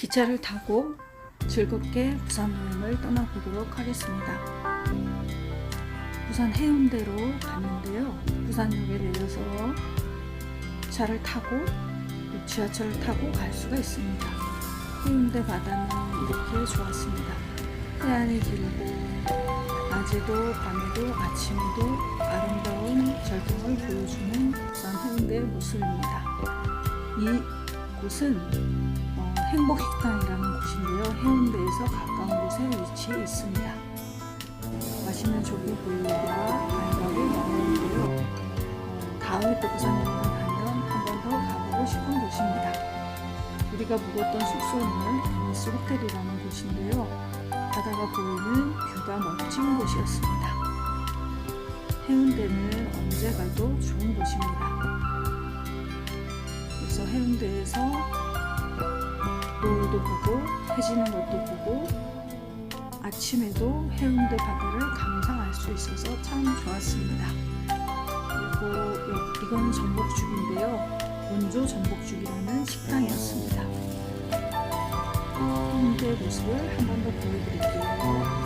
기차를 타고 즐겁게 부산 여행을 떠나보도록 하겠습니다. 부산 해운대로 갔는데요. 부산역에 내려서 차를 타고 또 지하철을 타고 갈 수가 있습니다. 해운대 바다는 이렇게 좋았습니다. 해안이 길고 낮에도 밤에도 아침에도 아름다운 절경을 보여주는 부산 해운대의 모습입니다. 이 곳은 어, 행복식당이라는 곳인데요. 해운대에서 가까운 곳에 위치해 있습니다. 맛있는 조개 구이와 알밥이 나오는데요. 부산 여행을 가면 한 번 더 가보고 싶은 곳입니다. 우리가 묵었던 숙소는 베니스 호텔이라는 곳인데요. 바다가 보이는 뷰가 멋진 곳이었습니다. 해운대는 언제 가도 좋은 곳입니다. 그래서 해운대에서 노을도 보고 해지는 것도 보고 아침에도 해운대 바다를 감상할 수 있어서 참 좋았습니다. 그리고 여- 이거는 전복죽인데요. 원조 전복죽이라는 식당이었습니다. 해운대 모습을 한 번 더 보여드리겠습니다.